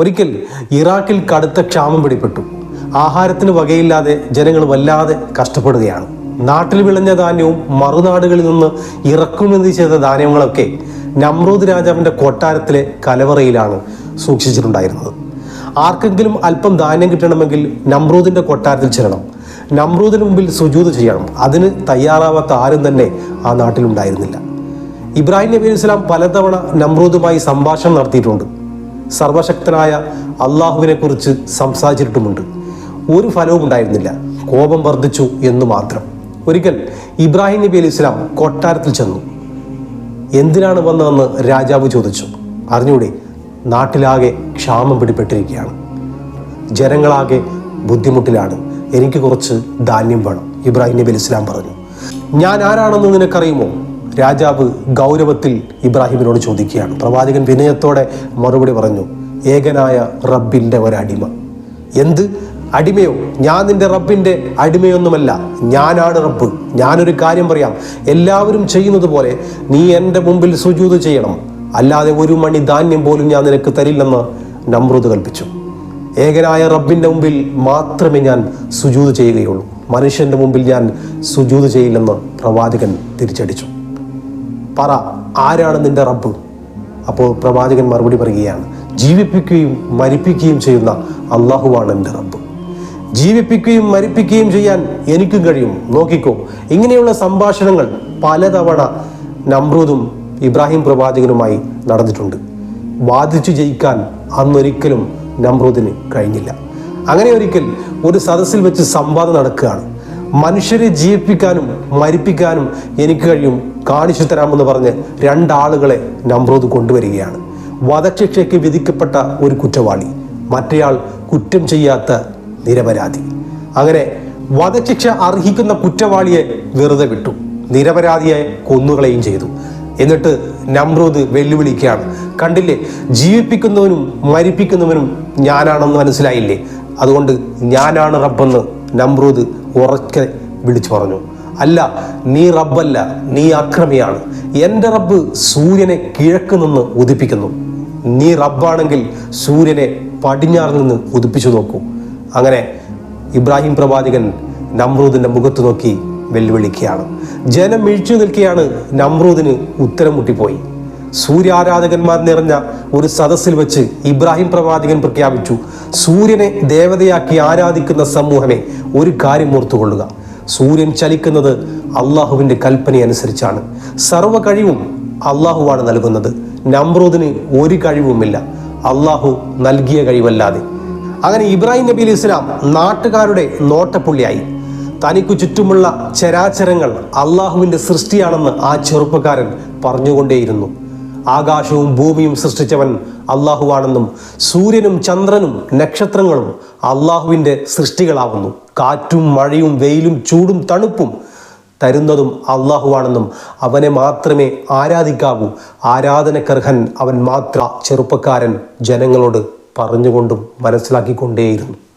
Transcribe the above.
ഒരിക്കൽ ഇറാഖിൽ കടുത്ത ക്ഷാമം പിടിപെട്ടു ആഹാരത്തിന് വകയില്ലാതെ ജനങ്ങൾ വല്ലാതെ കഷ്ടപ്പെടുകയാണ്. നാട്ടിൽ വിളഞ്ഞ ധാന്യവും മറുനാടുകളിൽ നിന്ന് ഇറക്കുമതി ചെയ്ത ധാന്യങ്ങളൊക്കെ നമ്രൂദ് രാജാവിന്റെ കൊട്ടാരത്തിലെ കലവറയിലാണ് സൂക്ഷിച്ചിട്ടുണ്ടായിരുന്നത്. ആർക്കെങ്കിലും അല്പം ധാന്യം കിട്ടണമെങ്കിൽ നമ്രൂദിന്റെ കൊട്ടാരത്തിൽ ചെല്ലണം. നമ്രൂദിന് മുമ്പിൽ സുജൂത് ചെയ്യണം. അതിന് തയ്യാറാവാത്ത ആരും തന്നെ ആ നാട്ടിലുണ്ടായിരുന്നില്ല. ഇബ്രാഹിം നബി അലൈഹി സ്വലാം പലതവണ നമ്രൂദുമായി സംഭാഷണം നടത്തിയിട്ടുണ്ട്. സർവശക്തനായ അള്ളാഹുവിനെ കുറിച്ച് സംസാരിച്ചിട്ടുമുണ്ട്. ഒരു ഫലവും ഉണ്ടായിരുന്നില്ല. കോപം വർദ്ധിച്ചു എന്ന് മാത്രം. ഒരിക്കൽ ഇബ്രാഹിം നബി അലി ഇസ്ലാം കൊട്ടാരത്തിൽ ചെന്നു. എന്തിനാണ് വന്നതെന്ന് രാജാവ് ചോദിച്ചു. അറിഞ്ഞൂടെ നാട്ടിലാകെ ക്ഷാമം പിടിപെട്ടിരിക്കുകയാണ് ജനങ്ങളാകെ ബുദ്ധിമുട്ടിലാണ്. എനിക്ക് കുറച്ച് ധാന്യം വേണം ഇബ്രാഹിം നബി അലി ഇസ്ലാം പറഞ്ഞു. ഞാൻ ആരാണെന്ന് നിനക്കറിയുമോ? രാജാവ് ഗൗരവത്തിൽ ഇബ്രാഹിമിനോട് ചോദിക്കുകയാണ്. പ്രവാചകൻ വിനയത്തോടെ മറുപടി പറഞ്ഞു ഏകനായ റബ്ബിന്റെ ഒരടിമ. എന്ത്? അടിമയോ? ഞാൻ നിന്റെ റബ്ബിന്റെ അടിമയൊന്നുമല്ല. ഞാനാണ് റബ്ബ്. ഞാനൊരു കാര്യം പറയാം. എല്ലാവരും ചെയ്യുന്നത് പോലെ നീ എന്റെ മുമ്പിൽ സുജൂത് ചെയ്യണം. അല്ലാതെ ഒരു മണി ധാന്യം പോലും ഞാൻ നിനക്ക് തരില്ലെന്ന് നമ്രൂത് കൽപ്പിച്ചു. ഏകനായ റബ്ബിന്റെ മുമ്പിൽ മാത്രമേ ഞാൻ സുജൂത് ചെയ്യുകയുള്ളൂ. മനുഷ്യന്റെ മുമ്പിൽ ഞാൻ സുജൂത് ചെയ്യില്ലെന്ന് പ്രവാചകൻ തിരിച്ചടിച്ചു. പറ ആരാണ് നിന്റെ റബ്ബ്? അപ്പോൾ പ്രവാചകൻ മറുപടി പറയുകയാണ് ജീവിപ്പിക്കുകയും മരിപ്പിക്കുകയും ചെയ്യുന്ന അള്ളാഹുവാണ് എന്റെ റബ്ബ്. ജീവിപ്പിക്കുകയും മരിപ്പിക്കുകയും ചെയ്യാൻ എനിക്കും കഴിയും. നോക്കിക്കോ ഇങ്ങനെയുള്ള സംഭാഷണങ്ങൾ പലതവണ നമ്രൂദും ഇബ്രാഹിം പ്രവാചകനുമായി നടന്നിട്ടുണ്ട്. വാദിച്ചു ജയിക്കാൻ അന്നൊരിക്കലും നമ്രൂദിന് കഴിഞ്ഞില്ല. അങ്ങനെ ഒരിക്കൽ ഒരു സദസ്സിൽ വെച്ച് സംവാദം നടക്കുകയാണ്. മനുഷ്യരെ ജീവിപ്പിക്കാനും മരിപ്പിക്കാനും എനിക്ക് കഴിയും കാണിച്ചു തരാമെന്ന് പറഞ്ഞ് രണ്ടാളുകളെ നമ്രൂദ് കൊണ്ടുവരികയാണ്. വധശിക്ഷയ്ക്ക് വിധിക്കപ്പെട്ട ഒരു കുറ്റവാളി. മറ്റേയാൾ കുറ്റം ചെയ്യാത്ത നിരപരാധി. അങ്ങനെ വധശിക്ഷ അർഹിക്കുന്ന കുറ്റവാളിയെ വെറുതെ വിട്ടു. നിരപരാധിയെ കൊന്നുകളയും ചെയ്തു. എന്നിട്ട് നമ്രൂദ് വെല്ലുവിളിക്കുകയാണ്. കണ്ടില്ലേ ജീവിപ്പിക്കുന്നവനും മരിപ്പിക്കുന്നവനും ഞാനാണെന്ന് മനസ്സിലായില്ലേ? അതുകൊണ്ട് ഞാനാണ് റബ്ബെന്ന് നമ്രൂദ് ഉറക്കെ വിളിച്ചു പറഞ്ഞു. അല്ല നീ റബ്ബല്ല നീ അക്രമിയാണ്. എന്റെ റബ്ബ് സൂര്യനെ കിഴക്ക് നിന്ന് ഉദിപ്പിക്കുന്നു. നീ റബ്ബാണെങ്കിൽ സൂര്യനെ പടിഞ്ഞാറ് നിന്ന് ഉദിപ്പിച്ചു നോക്കൂ. അങ്ങനെ ഇബ്രാഹിം പ്രവാചകൻ നമ്രൂദിന്റെ മുഖത്ത് നോക്കി വെല്ലുവിളിക്കുകയാണ്. ജനം മിഴിച്ചു നിൽക്കുകയാണ് നമ്രൂദിന് ഉത്തരം മുട്ടിപ്പോയി. സൂര്യാരാധകന്മാർ നിറഞ്ഞ ഒരു സദസ്സിൽ വെച്ച് ഇബ്രാഹിം പ്രവാചകൻ പ്രഖ്യാപിച്ചു സൂര്യനെ ദേവതയാക്കി ആരാധിക്കുന്ന സമൂഹമേ ഒരു കാര്യം ഓർത്തുകൊള്ളുക. സൂര്യൻ ചലിക്കുന്നത് അള്ളാഹുവിന്റെ കൽപ്പനയനുസരിച്ചാണ്. സർവ കഴിവും അള്ളാഹുവാണ് നൽകുന്നത്. നമ്രൂദിന് ഒരു കഴിവുമില്ല. അള്ളാഹു നൽകിയ കഴിവല്ലാതെ. അങ്ങനെ ഇബ്രാഹിം നബി അലി ഇസ്ലാം നാട്ടുകാരുടെ നോട്ടപ്പുള്ളിയായി. തനിക്കു ചുറ്റുമുള്ള ചരാചരങ്ങൾ അള്ളാഹുവിന്റെ സൃഷ്ടിയാണെന്ന് ആ ചെറുപ്പക്കാരൻ പറഞ്ഞുകൊണ്ടേയിരുന്നു. ആകാശവും ഭൂമിയും സൃഷ്ടിച്ചവൻ അള്ളാഹുവാണെന്നും സൂര്യനും ചന്ദ്രനും നക്ഷത്രങ്ങളും അള്ളാഹുവിന്റെ സൃഷ്ടികളാവുന്നു കാറ്റും മഴയും വെയിലും ചൂടും തണുപ്പും തരുന്നതും അള്ളാഹുവാണെന്നും അവനെ മാത്രമേ ആരാധിക്കാവൂ. ആരാധനക്കർഹൻ അവൻ മാത്ര ചെറുപ്പക്കാരൻ ജനങ്ങളോട് പറഞ്ഞുകൊണ്ടും മനസ്സിലാക്കിക്കൊണ്ടേയിരുന്നു.